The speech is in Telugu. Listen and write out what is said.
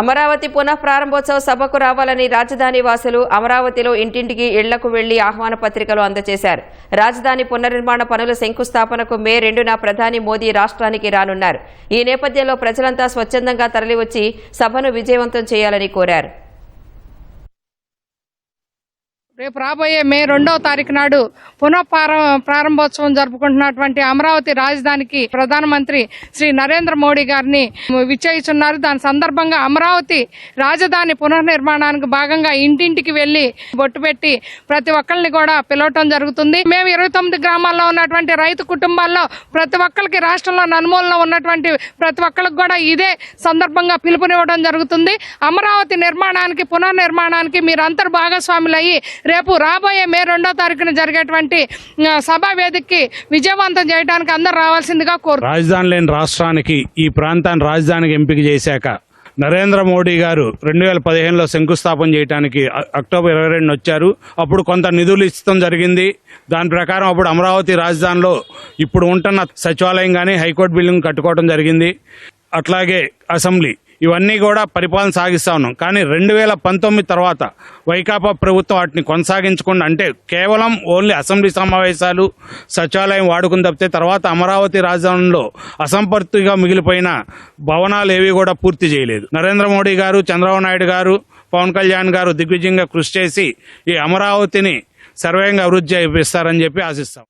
అమరావతి పునః ప్రారంభోత్సవ సభకు రావాలని రాజధాని వాసులు అమరావతిలో ఇంటింటికి ఇళ్ళకు వెళ్ళి ఆహ్వాన పత్రికలు అందజేశారు. రాజధాని పునర్నిర్మాణ పనుల శంకుస్థాపనకు మే రెండున ప్రధాని మోదీ రాష్ట్రానికి రానున్నారు. ఈ నేపథ్యంలో ప్రజలంతా స్వచ్ఛందంగా తరలివచ్చి సభను విజయవంతం చేయాలని కోరారు. రేపు రాబోయే మే రెండవ తారీఖు నాడు పునః ప్రారంభోత్సవం జరుపుకుంటున్నటువంటి అమరావతి రాజధానికి ప్రధానమంత్రి శ్రీ నరేంద్ర మోడీ గారిని విచ్చేయిస్తున్నారు. దాని సందర్భంగా అమరావతి రాజధాని పునర్నిర్మాణానికి భాగంగా ఇంటింటికి వెళ్ళి బొట్టు పెట్టి ప్రతి ఒక్కరిని కూడా పిలవటం జరుగుతుంది. మేము ఇరవై తొమ్మిది గ్రామాల్లో ఉన్నటువంటి రైతు కుటుంబాల్లో ప్రతి ఒక్కరికి రాష్ట్రంలో నలుమూలలో ఉన్నటువంటి ప్రతి ఒక్కరికి కూడా ఇదే సందర్భంగా పిలుపునివ్వడం జరుగుతుంది. అమరావతి నిర్మాణానికి పునర్నిర్మాణానికి మీరందరూ భాగస్వాములయ్యి రేపు రాబోయే మే రెండో తారీఖున జరిగేటువంటి సభా వేదికకి విజయవంతం చేయడానికి అందరూ రావాల్సిందిగా కోరు రాజధాని లేని రాష్ట్రానికి ఈ ప్రాంతాన్ని రాజధానికి ఎంపిక చేశాక నరేంద్ర మోడీ గారు రెండు వేల పదిహేనులో శంకుస్థాపన చేయడానికి అక్టోబర్ ఇరవై రెండు వచ్చారు. అప్పుడు కొంత నిధులు ఇచ్చడం జరిగింది. దాని ప్రకారం అప్పుడు అమరావతి రాజధానిలో ఇప్పుడు ఉంటున్న సచివాలయం కానీ హైకోర్టు బిల్డింగ్ కట్టుకోవడం జరిగింది. అట్లాగే అసెంబ్లీ ఇవన్నీ కూడా పరిపాలన సాగిస్తూ ఉన్నాం. కానీ రెండు వేల పంతొమ్మిది తర్వాత వైకాపా ప్రభుత్వం వాటిని కొనసాగించకుండా అంటే కేవలం ఓన్లీ అసెంబ్లీ సమావేశాలు సచివాలయం వాడుకుని తప్పితే తర్వాత అమరావతి రాజధానిలో అసంపర్తిగా మిగిలిపోయిన భవనాలు ఏవి కూడా పూర్తి చేయలేదు. నరేంద్ర మోడీ గారు చంద్రబాబు నాయుడు గారు పవన్ కళ్యాణ్ గారు దిగ్విజయంగా కృషి చేసి ఈ అమరావతిని సర్వేంగా అభివృద్ధి చేపిస్తారని చెప్పి ఆశిస్తాం.